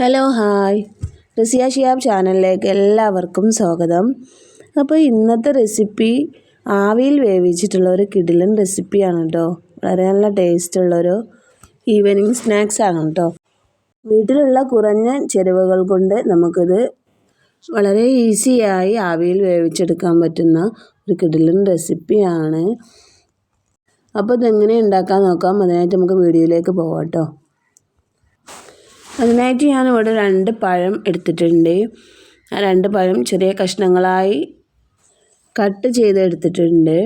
Hello hi. Raziya Shiyab ചാനലിലേക്ക് എല്ലാവർക്കും സ്വാഗതം. അപ്പോൾ ഇന്നത്തെ റെസിപ്പി ആവിയിൽ വേവിച്ചിട്ടുള്ള ഒരു കിടിലൻ റെസിപ്പിയാണ് കേട്ടോ വളരെ നല്ല ടേസ്റ്റ് ടേസ്റ്റുള്ളൊരു ഈവനിങ് സ്നാക്സ് ആണ് കേട്ടോ വീട്ടിലുള്ള കുറഞ്ഞ ചെരുവകൾ കൊണ്ട് നമുക്കിത് വളരെ ഈസിയായി ആവിയിൽ വേവിച്ചെടുക്കാൻ പറ്റുന്ന ഒരു കിടിലൻ റെസിപ്പിയാണ്. അപ്പോൾ ഇതെങ്ങനെ ഉണ്ടാക്കാൻ നോക്കാം? അതിനായിട്ട് നമുക്ക് വീഡിയോയിലേക്ക് പോകാം കേട്ടോ അതിനായിട്ട് ഞാൻ ഇവിടെ രണ്ട് പഴം എടുത്തിട്ടുണ്ട്. ആ രണ്ട് പഴം ചെറിയ കഷ്ണങ്ങളായി കട്ട് ചെയ്ത് എടുത്തിട്ടുണ്ട്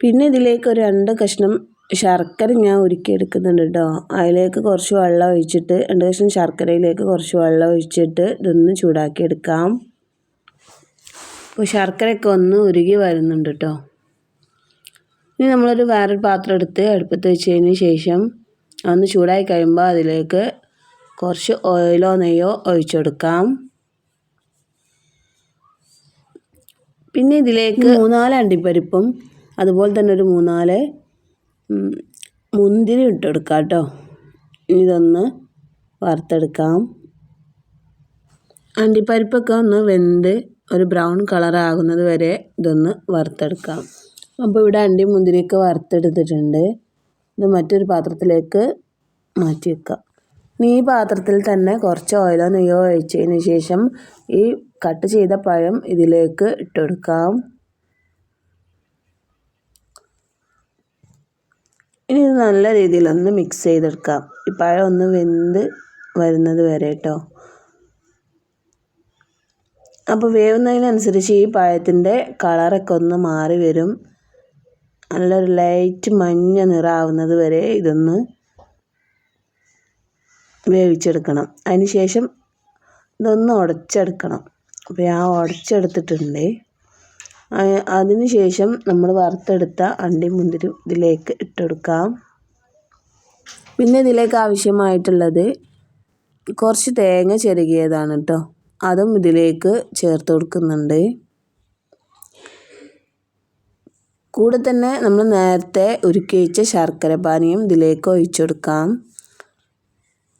പിന്നെ ഇതിലേക്ക് ഒരു രണ്ട് കഷ്ണം ശർക്കര ഞാൻ ഉരുക്കി ഉരുക്കിയെടുക്കുന്നുണ്ട് കേട്ടോ. അതിലേക്ക് കുറച്ച് വെള്ളം ഒഴിച്ചിട്ട് രണ്ട് കഷ്ണം ശർക്കരയിലേക്ക് കുറച്ച് വെള്ളം ഒഴിച്ചിട്ട് ഇതൊന്ന് ചൂടാക്കി എടുക്കാം അപ്പോൾ ശർക്കരയൊക്കെ ഒന്ന് ഉരുകി വരുന്നുണ്ട് കേട്ടോ. ഇനി നമ്മളൊരു വേറൊരു പാത്രം എടുത്ത് അടുപ്പത്ത് വെച്ചതിന് ശേഷം ഒന്ന് ചൂടായി കഴിയുമ്പോൾ അതിലേക്ക് കുറച്ച് ഓയിലോ നെയ്യോ ഒഴിച്ചെടുക്കാം. പിന്നെ ഇതിലേക്ക് മൂന്നാൽ അണ്ടിപ്പരിപ്പും അതുപോലെ തന്നെ ഒരു മൂന്നാൽ മുന്തിരി ഇട്ടെടുക്കാം കേട്ടോ. ഇതൊന്ന് വറുത്തെടുക്കാം. അണ്ടിപ്പരിപ്പൊക്കെ ഒന്ന് വെന്ത് ഒരു ബ്രൗൺ കളറാകുന്നത് വരെ ഇതൊന്ന് വറുത്തെടുക്കാം. അപ്പോൾ ഇവിടെ അണ്ടി മുന്തിരിയൊക്കെ വറുത്തെടുത്തിട്ടുണ്ട്. ഇത് മറ്റൊരു പാത്രത്തിലേക്ക് മാറ്റി വെക്കുക. ഇനി ഈ പാത്രത്തിൽ തന്നെ കുറച്ച് ഓയിലോ നെയ്യോ ഒഴിച്ചതിന് ശേഷം ഈ കട്ട് ചെയ്ത പഴം ഇതിലേക്ക് ഇട്ടുകൊടുക്കാം ഇനി ഇത് നല്ല രീതിയിലൊന്ന് മിക്സ് ചെയ്തെടുക്കാം. ഈ പഴം ഒന്ന് വെന്ത് വരുന്നത് വരെ കേട്ടോ അപ്പോൾ വേവുന്നതിനനുസരിച്ച് ഈ പഴത്തിന്റെ കളറൊക്കെ ഒന്ന് മാറി വരും. നല്ലൊരു ലൈറ്റ് മഞ്ഞ നിറാവുന്നത് വരെ ഇതൊന്ന് വേവിച്ചെടുക്കണം. അതിന് ശേഷം ഇതൊന്ന് ഉടച്ചെടുക്കണം. അപ്പോൾ ഞാൻ ഉടച്ചെടുത്തിട്ടുണ്ട്. അതിന് ശേഷം നമ്മൾ വറുത്തെടുത്ത അണ്ടി മുന്തിരി ഇതിലേക്ക് ഇട്ടെടുക്കാം. പിന്നെ ഇതിലേക്ക് ആവശ്യമായിട്ടുള്ളത് കുറച്ച് തേങ്ങ ചെരുകിയതാണ് കേട്ടോ. അതും ഇതിലേക്ക് ചേർത്ത് കൊടുക്കുന്നുണ്ട്. കൂടെ തന്നെ നമ്മൾ നേരത്തെ ഉരുക്കി വെച്ച ശർക്കര പാനീയം ഇതിലേക്ക് ഒഴിച്ചു കൊടുക്കാം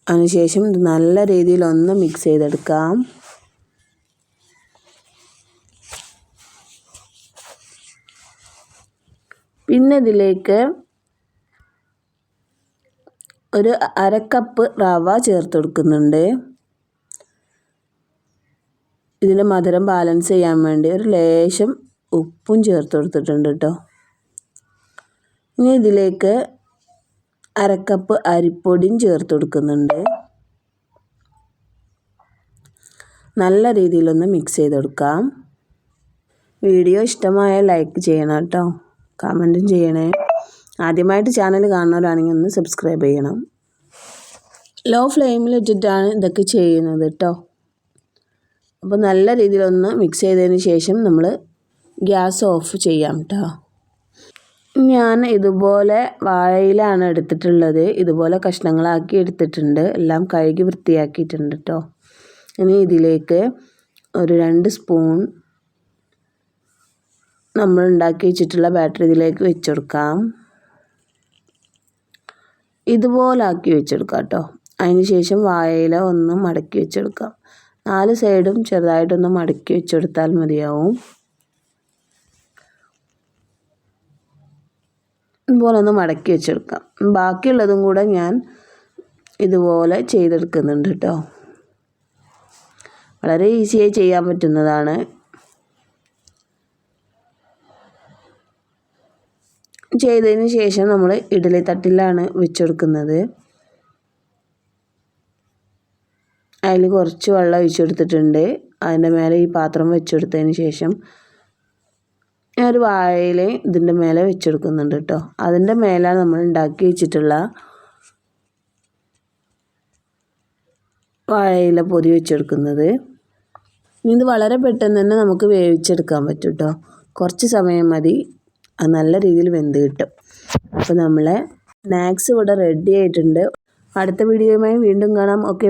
അതിനുശേഷം ഇത് നല്ല രീതിയിൽ ഒന്ന് മിക്സ് ചെയ്തെടുക്കാം. പിന്നെ ഇതിലേക്ക് ഒരു അരക്കപ്പ് റവ ചേർത്ത് കൊടുക്കുന്നുണ്ട്. ഇതിന്റെ മധുരം ബാലൻസ് ചെയ്യാൻ വേണ്ടി ഒരു ലേശം ഉപ്പും ചേർത്ത് കൊടുത്തിട്ടുണ്ട് കേട്ടോ ഇനി ഇതിലേക്ക് അരക്കപ്പ് അരിപ്പൊടിയും ചേർത്ത് കൊടുക്കുന്നുണ്ട് നല്ല രീതിയിലൊന്ന് മിക്സ് ചെയ്ത് കൊടുക്കാം വീഡിയോ ഇഷ്ടമായ ലൈക്ക് ചെയ്യണം കേട്ടോ. കമന്റും ചെയ്യണേ. ആദ്യമായിട്ട് ചാനൽ കാണുന്നവരാണെങ്കിൽ ഒന്ന് സബ്സ്ക്രൈബ് ചെയ്യണം. ലോ ഫ്ലെയിമിൽ ഇട്ടിട്ടാണ് ഇതൊക്കെ ചെയ്യുന്നത് കേട്ടോ. അപ്പോൾ നല്ല രീതിയിലൊന്ന് മിക്സ് ചെയ്തതിന് ശേഷം നമ്മൾ ഗ്യാസ് ഓഫ് ചെയ്യാം കേട്ടോ ഞാൻ ഇതുപോലെ വാഴയിലാണ് എടുത്തിട്ടുള്ളത്. ഇതുപോലെ കഷ്ണങ്ങളാക്കി എടുത്തിട്ടുണ്ട്. എല്ലാം കഴുകി വൃത്തിയാക്കിയിട്ടുണ്ട് കേട്ടോ ഇനി ഇതിലേക്ക് ഒരു രണ്ട് സ്പൂൺ നമ്മൾ ഉണ്ടാക്കി വെച്ചിട്ടുള്ള ബാറ്ററി ഇതിലേക്ക് വെച്ചെടുക്കാം ഇതുപോലെ ആക്കി വെച്ചെടുക്കാം കേട്ടോ ശേഷം വാഴയില ഒന്ന് മടക്കി വെച്ചെടുക്കാം നാല് സൈഡും ചെറുതായിട്ടൊന്ന് മടക്കി വെച്ചെടുത്താൽ മതിയാവും. ഇതുപോലെ ഒന്ന് മടക്കി വെച്ചെടുക്കാം. ബാക്കിയുള്ളതും കൂടെ ഞാൻ ഇതുപോലെ ചെയ്തെടുക്കുന്നുണ്ട് കേട്ടോ. വളരെ ഈസിയായി ചെയ്യാൻ പറ്റുന്നതാണ്. ചെയ്തതിന് ശേഷം നമ്മൾ ഇഡലി തട്ടിലാണ് വെച്ചെടുക്കുന്നത്. അതിൽ കുറച്ച് വെള്ളം ഒഴിച്ചെടുത്തിട്ടുണ്ട്. അതിന്റെ മേലെ ഈ പാത്രം വെച്ചെടുത്തതിന് ശേഷം ഞാൻ ഒരു വാഴയില ഇതിന്റെ മേലെ വെച്ചെടുക്കുന്നുണ്ട് കേട്ടോ അതിന്റെ മേലാണ് നമ്മൾ ഉണ്ടാക്കി വെച്ചിട്ടുള്ള വാഴയില പൊതി വെച്ചെടുക്കുന്നത്. ഇത് വളരെ പെട്ടെന്ന് തന്നെ നമുക്ക് വേവിച്ചെടുക്കാൻ പറ്റും കേട്ടോ കുറച്ച് സമയം മതി. അത് നല്ല രീതിയിൽ വെന്ത് കിട്ടും. അപ്പോൾ നമ്മളെ സ്നാക്സ് ഇവിടെ റെഡി ആയിട്ടുണ്ട്. അടുത്ത വീഡിയോയുമായി വീണ്ടും കാണാം. ഓക്കെ